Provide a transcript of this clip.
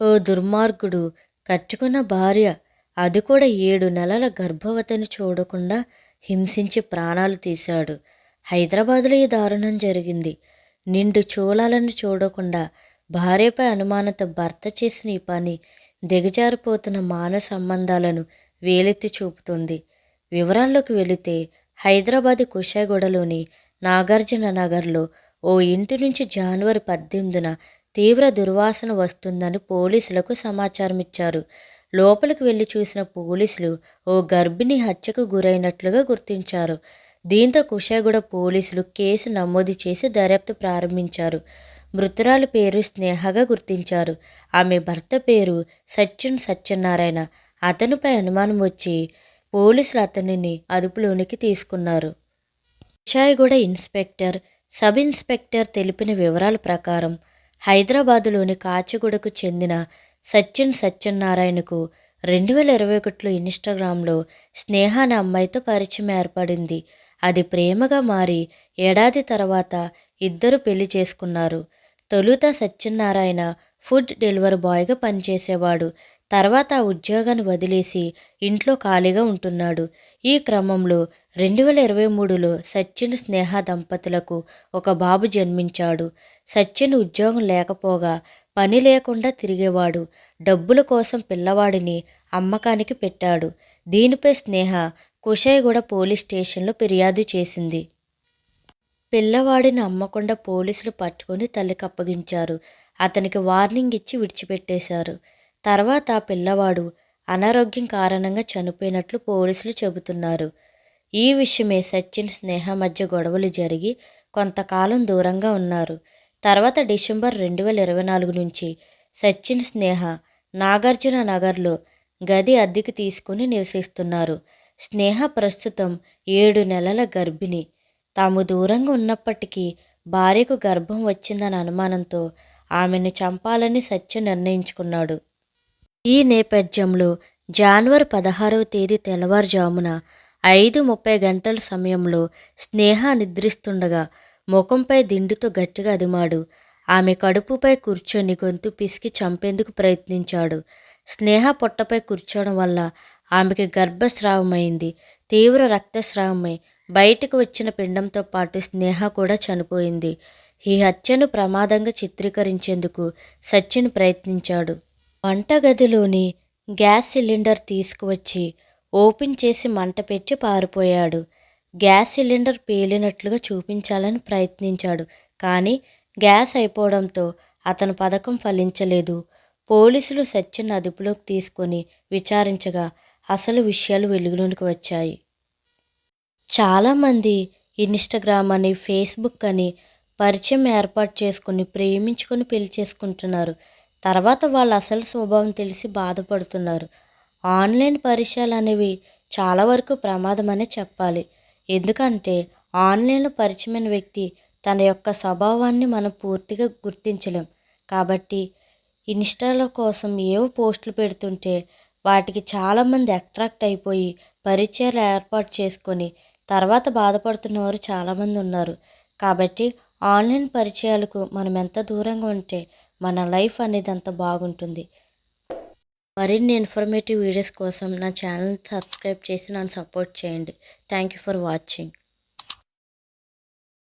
ఓ దుర్మార్గుడు కట్టుకున్న భార్య అది కూడా ఏడు నెలల గర్భవతిని చూడకుండా హింసించి ప్రాణాలు తీశాడు. హైదరాబాదులో ఈ దారుణం జరిగింది. నిండు చూలాలను చూడకుండా భార్యపై అనుమానంతో భర్త చేసిన ఈ పని దిగజారిపోతున్న మానవ సంబంధాలను వేలెత్తి చూపుతుంది. వివరాల్లోకి వెళితే హైదరాబాద్ కుషాగూడలోని నాగార్జున నగర్లో ఓ ఇంటి నుంచి జనవరి పద్దెనిమిదిన తీవ్ర దుర్వాసన వస్తుందని పోలీసులకు సమాచారం ఇచ్చారు లోపలికి వెళ్ళి చూసిన పోలీసులు ఓ గర్భిణి హత్యకు గురైనట్లుగా గుర్తించారు. దీంతో కుషాగూడ పోలీసులు కేసు నమోదు చేసి దర్యాప్తు ప్రారంభించారు. మృతురాలి పేరు స్నేహగా గుర్తించారు. ఆమె భర్త పేరు సత్యన్ సత్యనారాయణ. అతనిపై అనుమానం వచ్చి పోలీసులు అతనిని అదుపులోనికి తీసుకున్నారు. కుషాయిగూడ ఇన్స్పెక్టర్ సబ్ ఇన్స్పెక్టర్ తెలిపిన వివరాల ప్రకారం హైదరాబాదులోని కాచిగూడకు చెందిన సత్యన్ సత్యనారాయణకు రెండు వేల ఇరవై ఒకటిలో ఇన్స్టాగ్రామ్లో స్నేహ అనే అమ్మాయితో పరిచయం ఏర్పడింది. అది ప్రేమగా మారి ఏడాది తర్వాత ఇద్దరు పెళ్ళి చేసుకున్నారు. తొలుత సత్యనారాయణ ఫుడ్ డెలివరీ బాయ్గా పనిచేసేవాడు. తర్వాత ఆ ఉద్యోగాన్ని వదిలేసి ఇంట్లో ఖాళీగా ఉంటున్నాడు. ఈ క్రమంలో రెండు వేల ఇరవై మూడులో సచిన్ స్నేహ దంపతులకు ఒక బాబు జన్మించాడు. సచిన్ ఉద్యోగం లేకపోగా పని లేకుండా తిరిగేవాడు. డబ్బుల కోసం పిల్లవాడిని అమ్మకానికి పెట్టాడు. దీనిపై స్నేహ కుషాయిగూడ పోలీస్ స్టేషన్లో ఫిర్యాదు చేసింది. పిల్లవాడిని అమ్మకుండా పోలీసులు పట్టుకొని తల్లికి అప్పగించారు. అతనికి వార్నింగ్ ఇచ్చి విడిచిపెట్టేశారు. తర్వాత ఆ పిల్లవాడు అనారోగ్యం కారణంగా చనిపోయినట్లు పోలీసులు చెబుతున్నారు. ఈ విషయమే సచిన్ స్నేహ మధ్య గొడవలు జరిగి కొంతకాలం దూరంగా ఉన్నారు. తర్వాత డిసెంబర్ రెండు వేల ఇరవై నాలుగు నుంచి సచిన్ స్నేహ నాగార్జున నగర్లో గది అద్దెకు తీసుకుని నివసిస్తున్నారు. స్నేహ ప్రస్తుతం ఏడు నెలల గర్భిణి. తాము దూరంగా ఉన్నప్పటికీ భార్యకు గర్భం వచ్చిందన్న అనుమానంతో ఆమెను చంపాలని సత్యం నిర్ణయించుకున్నాడు. ఈ నేపథ్యంలో జాన్వరి పదహారవ తేదీ తెల్లవారుజామున ఐదు ముప్పై గంటల సమయంలో స్నేహ నిద్రిస్తుండగా ముఖంపై దిండుతో గట్టిగా అదిమాడు. ఆమె కడుపుపై కూర్చొని గొంతు పిసికి చంపేందుకు ప్రయత్నించాడు. స్నేహ పొట్టపై కూర్చోవడం వల్ల ఆమెకి గర్భస్రావమైంది. తీవ్ర రక్తస్రావమై. బయటకు వచ్చిన పిండంతో పాటు స్నేహ కూడా చనిపోయింది. ఈ హత్యను ప్రమాదంగా చిత్రీకరించేందుకు సచిన్ ప్రయత్నించాడు. వంటగదిలోని గ్యాస్ సిలిండర్ తీసుకువచ్చి ఓపెన్ చేసి మంట పెట్టి పారిపోయాడు. గ్యాస్ సిలిండర్ పేలినట్లుగా చూపించాలని ప్రయత్నించాడు. కానీ గ్యాస్ అయిపోవడంతో అతని పథకం ఫలించలేదు. పోలీసులు సత్యను అదుపులోకి తీసుకొని విచారించగా అసలు విషయాలు వెలుగులోనికి వచ్చాయి. చాలామంది ఇన్స్టాగ్రామ్ అని ఫేస్బుక్ అని పరిచయం ఏర్పాటు చేసుకుని ప్రేమించుకొని పెళ్ళి చేసుకుంటున్నారు. తర్వాత వాళ్ళ అసలు స్వభావం తెలిసి బాధపడుతున్నారు. ఆన్లైన్ పరిచయాలు అనేవి చాలా వరకు ప్రమాదమనే చెప్పాలి. ఎందుకంటే ఆన్లైన్లో పరిచయమైన వ్యక్తి తన యొక్క స్వభావాన్ని మనం పూర్తిగా గుర్తించలేం. కాబట్టి ఇన్స్టాల కోసం ఏవో పోస్టులు పెడుతుంటే వాటికి చాలామంది అట్రాక్ట్ అయిపోయి పరిచయాలు ఏర్పాటు చేసుకొని తర్వాత బాధపడుతున్న వారు చాలామంది ఉన్నారు. కాబట్టి ఆన్లైన్ పరిచయాలకు మనం ఎంత దూరంగా ఉంటే మన లైఫ్ అనేది అంత బాగుంటుంది. మరిన్ని ఇన్ఫర్మేటివ్ వీడియోస్ కోసం నా ఛానల్ సబ్స్క్రైబ్ చేసి నన్ను సపోర్ట్ చేయండి. Thank you for watching.